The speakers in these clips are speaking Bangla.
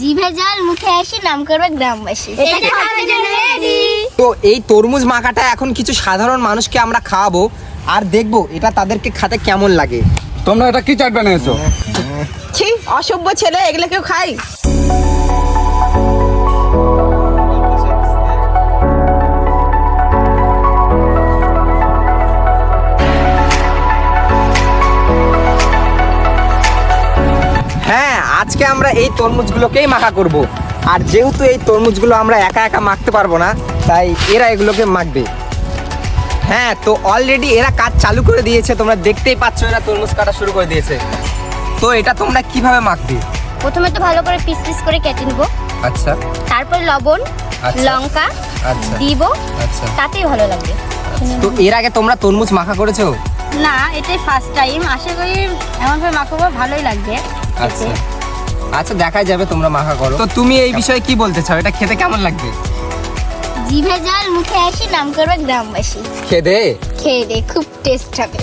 জিভে জল মুখে আসি নাম করবে গ্রামবাসী। তো এই তরমুজ মাখাটা এখন কিছু সাধারণ মানুষকে আমরা খাওয়াবো আর দেখব এটা তাদেরকে খাতে কেমন লাগে। তোমরা এটা কি চাট বানিয়েছো? ছি অসভ্য ছেলে এগুলো কেউ খাই আজকে আমরা এই তরমুজগুলোকেই মাখা করব। আর যেহেতু এই তরমুজগুলো আমরা একা একা মাখতে পারব না তাই এরা এগুলোকে মাখবে। হ্যাঁ তো অলরেডি এরা কাজ চালু করে দিয়েছে তোমরা দেখতেই পাচ্ছ এরা তরমুজ কাটা শুরু করে দিয়েছে। তো এটা তোমরা কীভাবে মাখবে? প্রথমে তো ভালো করে পিস পিস করে কেটে নিব। আচ্ছা। তারপর লবণ আচ্ছা। লঙ্কা আচ্ছা। দিব। আচ্ছা। তাতেই ভালো লাগবে। তো এর আগে তোমরা তরমুজ মাখা করেছ? না এটাই ফার্স্ট টাইম আশা করি এমনভাবে মাখাবো ভালোই লাগবে। আচ্ছা। আচ্ছা দেখা যাবে তোমরা মাখা করো। তো তুমি এই বিষয়ে কি বলতে চাও? এটা খেতে কেমন লাগবে? জিভে জল মুখে আসি নাম করবে গ্রামবাসী খেদে খেয়ে দে খুব টেস্ট হবে।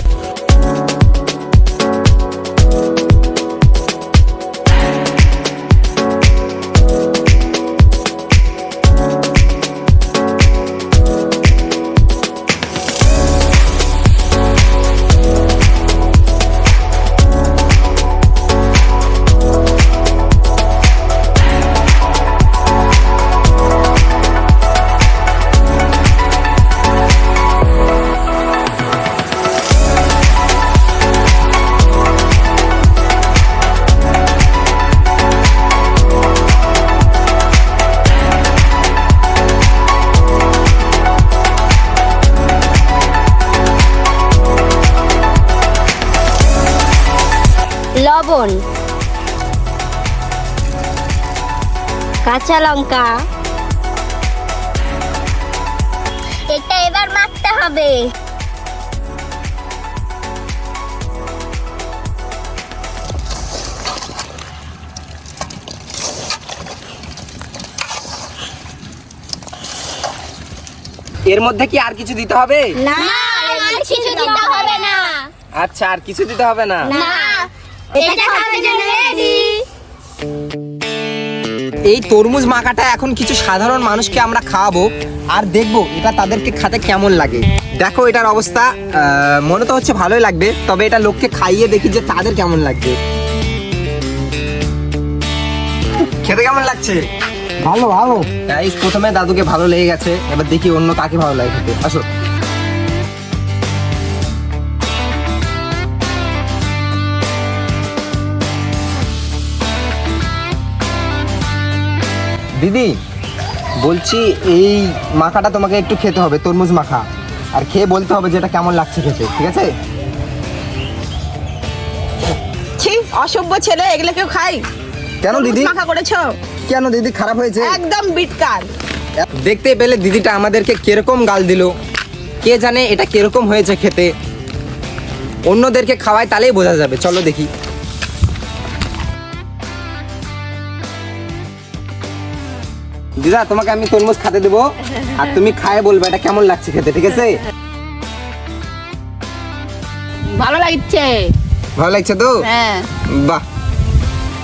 লবণ। কাঁচা লঙ্কা। এটা এবার মাখতে হবে। এর মধ্যে কি আর কিছু দিতে হবে? না আর কিছু দিতে হবে না। আচ্ছা আর কিছু দিতে হবে না? না। এটা খাওয়ার জন্য রেডি এই তরমুজ মাখাটা এখন কিছু সাধারণ মানুষকে আমরা খাওয়াবো আর দেখব এটা তাদেরকে খেতে কেমন লাগে। দেখো এটার অবস্থা আহ, মনে তো হচ্ছে ভালোই লাগবে তবে এটা লোককে খাইয়ে দেখি যে তাদের কেমন লাগবে। খেতে কেমন লাগছে? ভালো ভালো। প্রথমে দাদুকে ভালো লেগে গেছে এবার দেখি অন্য কাকে ভালো লাগে খেতে। আসো। দিদি বলছি এই মাখাটা তোমাকে একটু খেতে হবে তরমুজ মাখা। আর খেয়ে বলতে হবে যে এটা কেমন লাগছে খেতে ঠিক আছে? ছি অসভ্য ছেলে এগুলো কেউ খাই কেন দিদি? মাখা করেছ? কেন দিদি খারাপ হয়েছে? একদম বিটকার। দেখতে পেলে দিদিটা আমাদেরকে কীরকম গাল দিল। কে জানে এটা কীরকম হয়েছে খেতে। অন্যদেরকে খাওয়ায় তাহলেই বোঝা যাবে চলো দেখি। দিদা তোমাকে আমি তরমুজ খেতে দেবো। আর তুমি খায় বলবে এটা কেমন লাগছে খেতে ঠিক আছে? ভালো লাগছে। ভালো লাগছে তো? হ্যাঁ। বাহ।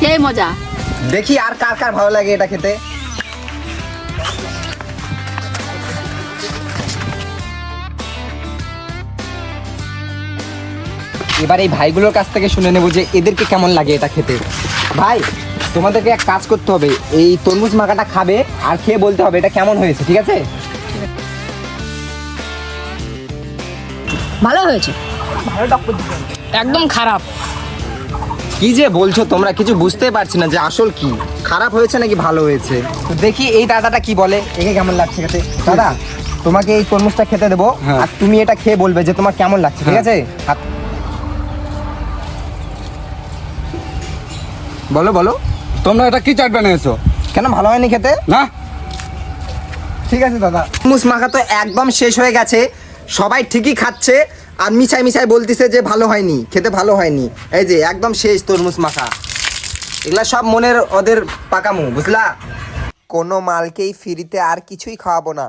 সেই মজা। দেখি আর কার কার ভালো লাগে এটা খেতে। এবার এই ভাইগুলোর কাছ থেকে শুনে নেব যে এদেরকে কেমন লাগে এটা খেতে। ভাই তোমাদেরকে এক কাজ করতে হবে। এই তরমুজ মাখাটা খাবে আর খেয়ে বলতে হবে এটা কেমন হয়েছে ঠিক আছে? ভালো হয়েছে। একদম খারাপ। কি যে বলছো তোমরা কিছু বুঝতে পারছি না যে আসল কি। খারাপ হয়েছে নাকি ভালো হয়েছে? তো দেখি এই দাদাটা কি বলে একে কেমন লাগছে খেতে দাদা তোমাকে এই তরমুজটা খেতে দেবো হ্যাঁ। আর তুমি এটা খেয়ে বলবে যে তোমার কেমন লাগছে ঠিক হ্যাঁ। আছে? বলো বলো। তোমরা এটা কি চাট বানিয়েছো? কেন ভালো হয়নি খেতে? না? ঠিক আছে দাদা। মুসমাখা মাখা তো একদম শেষ হয়ে গেছে। সবাই ঠিকই খাচ্ছে আর মিছাই মিছাই বলতিছে যে ভালো হয়নি খেতে ভালো হয়নি। এই যে একদম শেষ তরমুজ মাখা। এগুলা সব মনের ওদের পাকামু বুঝলা? কোনো মালকেই ফ্রিতে আর কিছুই খাওয়াবো না।